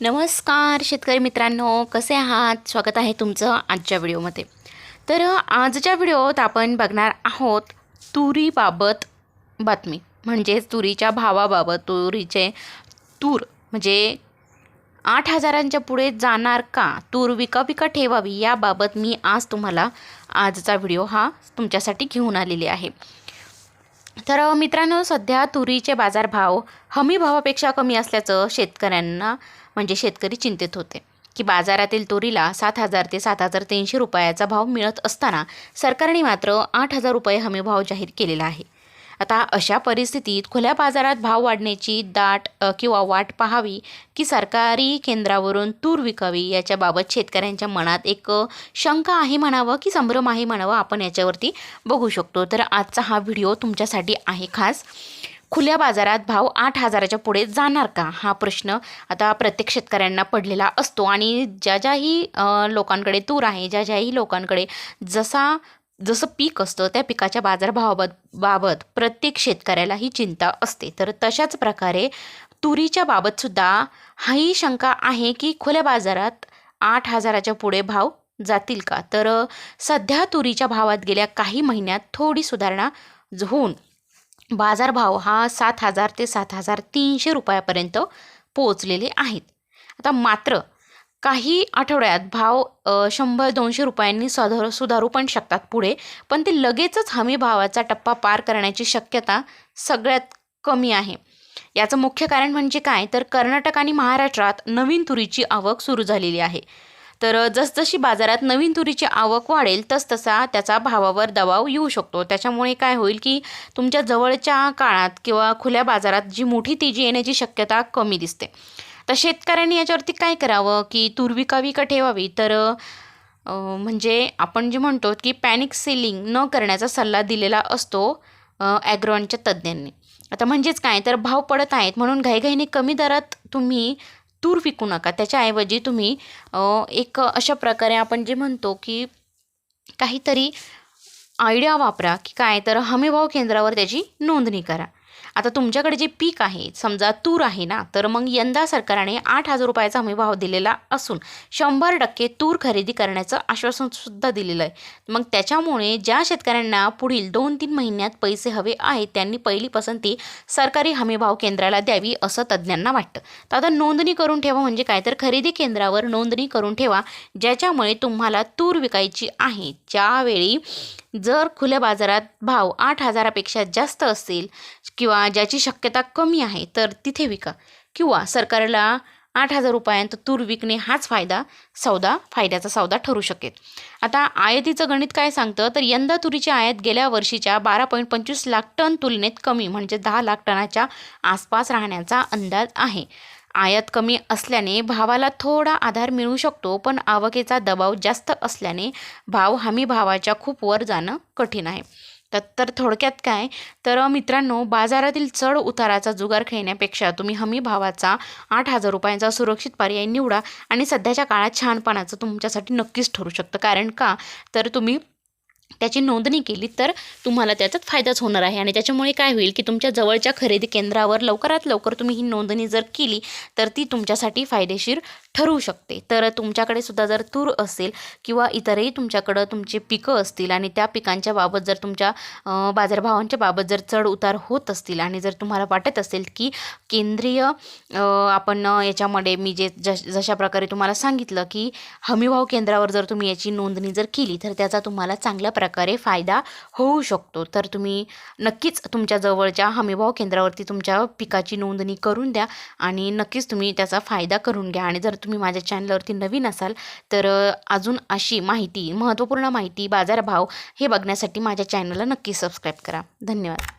नमस्कार शेतकरी मित्रांनो कसे आहात? स्वागत आहे तुमचं आजच्या व्हिडिओमध्ये. तर आजच्या व्हिडिओत आपण बघणार आहोत तुरीबाबत बातमी. म्हणजेच तुरीच्या भावाबाबत तुरीचे तूर म्हणजे आठ हजारांच्या पुढे जाणार का? तूर विका विका ठेवावी? याबाबत मी आज तुम्हाला आजचा व्हिडिओ हा तुमच्यासाठी घेऊन आलेली आहे. तर मित्रांनो सध्या तुरीचे बाजारभाव हमी भावापेक्षा कमी असल्याचं शेतकऱ्यांना म्हणजे शेतकरी चिंतेत होते. की बाजारातील तुरीला सात हजार ते सात हजार तीनशे रुपयाचा भाव मिळत असताना सरकारने मात्र आठ हजार रुपये हमी भाव जाहीर केलेला आहे. आता अशा परिस्थितीत खुल्या बाजारात भाव वाढण्याची दाट किंवा वाट पाहावी की सरकारी केंद्रावरून तूर विकावी याच्याबाबत शेतकऱ्यांच्या मनात एक शंका आहे म्हणावं की संभ्रम आहे म्हणावं आपण याच्यावरती बघू शकतो. तर आजचा हा व्हिडिओ तुमच्यासाठी आहे खास. खुल्या बाजारात भाव आठ हजाराच्या पुढे जाणार का? हा प्रश्न आता प्रत्येक शेतकऱ्यांना पडलेला असतो. आणि ज्या ज्याही लोकांकडे तूर आहे ज्या ज्याही लोकांकडे जसा जसं पीक असतं त्या पिकाच्या बाजारभावाबाबत बाबत प्रत्येक शेतकऱ्याला ही चिंता असते. तर तशाच प्रकारे तुरीच्या बाबतसुद्धा ही शंका आहे की खुल्या बाजारात आठ हजाराच्या पुढे भाव जातील का? तर सध्या तुरीच्या भावात गेल्या काही महिन्यात थोडी सुधारणा होऊन बाजारभाव हा सात हजार ते सात हजार तीनशे रुपयापर्यंत पोहोचलेले आहेत. आता मात्र काही आठवड्यात भाव शंभर दोनशे रुपयांनी सधर सुधारू पण शकतात पुढे पण ते लगेचच हमी भावाचा टप्पा पार करण्याची शक्यता सगळ्यात कमी आहे. याचं मुख्य कारण म्हणजे काय? तर कर्नाटक आणि महाराष्ट्रात नवीन तुरीची आवक सुरू झालेली आहे. तर जसजशी बाजारात नवीन तुरीची आवक वाढेल तसतसा त्याचा भावावर दबाव येऊ शकतो. त्याच्यामुळे काय होईल की तुमच्या जवळच्या काळात किंवा खुल्या बाजारात जी मोठी तेजी येण्याची शक्यता कमी दिसते. तर शेतकऱ्यांनी याच्यावरती काय करावं की तूर विकावी का ठेवावी? तर म्हणजे आपण जे म्हणतो की पॅनिक सेलिंग न करण्याचा सल्ला दिलेला असतो ॲग्रॉनच्या तज्ज्ञांनी. आता म्हणजेच काय? तर भाव पडत आहेत म्हणून घाईघाईने कमी दरात तुम्ही तूर विकू नका. त्याच्याऐवजी तुम्ही एक अशा प्रकारे आपण जे म्हणतो की काहीतरी आयडिया वापरा की काय तर हमीभाव केंद्रावर त्याची नोंदणी करा. आता तुमच्याकडे जे पीक आहे समजा तूर आहे ना तर मग यंदा सरकारने आठ हजार रुपयाचा हमीभाव दिलेला असून शंभर टक्के तूर खरेदी करण्याचं आश्वासनसुद्धा दिलेलं आहे. मग त्याच्यामुळे ज्या शेतकऱ्यांना पुढील दोन तीन महिन्यात पैसे हवे आहेत त्यांनी पहिली पसंती सरकारी हमीभाव केंद्राला द्यावी असं तज्ज्ञांना वाटतं. तर आता नोंदणी करून ठेवा म्हणजे काय? तर खरेदी केंद्रावर नोंदणी करून ठेवा ज्याच्यामुळे तुम्हाला तूर विकायची आहे. ज्यावेळी जर खुल्या बाजारात भाव आठ हजारापेक्षा जास्त असतील किंवा ज्याची शक्यता कमी आहे तर तिथे विका. किंवा सरकारला आठ हजार रुपयांत तूर विकणे हाच फायदा सौदा फायद्याचा सौदा ठरू शकेल. आता आयातीचं गणित काय सांगतं? तर यंदा तुरीची आयात गेल्या वर्षीच्या बारा पॉईंट पंचवीस लाख टन तुलनेत कमी म्हणजे दहा लाख टनाच्या आसपास राहण्याचा अंदाज आहे. आयात कमी असल्याने भावाला थोडा आधार मिळू शकतो पण आवकेचा दबाव जास्त असल्याने भाव हमी भावाच्या खूप वर जाणं कठीण आहे. तर तर थोडक्यात काय? तर मित्रांनो बाजारातील चढ उताराचा जुगार खेळण्यापेक्षा तुम्ही हमी भावाचा आठ हजार रुपयांचा सुरक्षित पर्याय निवडा आणि सध्याच्या काळात छानपणाचं तुमच्यासाठी नक्कीच ठरू शकतं. कारण का? तर तुम्ही त्याची नोंदणी केली तर तुम्हाला त्याचाच फायदाच होणार आहे. आणि त्याच्यामुळे काय होईल की तुमच्या जवळच्या खरेदी केंद्रावर लवकरात लवकर तुम्ही ही नोंदणी जर केली तर ती तुमच्यासाठी फायदेशीर ठरू शकते. तर तुमच्याकडे सुद्धा जर तूर असेल किंवा इतरही तुमच्याकडं तुमचे पिकं असतील आणि त्या पिकांच्या बाबत जर तुमच्या बाजारभावांच्या बाबत जर चढ उतार होत असतील आणि जर तुम्हाला वाटत असेल की केंद्रीय आपण याच्यामध्ये मी जे जश जशा प्रकारे तुम्हाला सांगितलं की हमीभाव केंद्रावर जर तुम्ही याची नोंदणी जर केली तर त्याचा तुम्हाला चांगल्या प्रकारे फायदा होऊ शकतो. तर तुम्ही नक्कीच तुमच्या जवळच्या हमीभाव केंद्रावरती तुमच्या पिकाची नोंदणी करून द्या आणि नक्कीच तुम्ही त्याचा फायदा करून घ्या. आणि जर तुम्ही माझ्या चॅनलवरती नवीन असाल तर अजून अशी माहिती महत्त्वपूर्ण माहिती बाजारभाव हे बघण्यासाठी माझ्या चॅनलला नक्की सबस्क्राईब करा. धन्यवाद.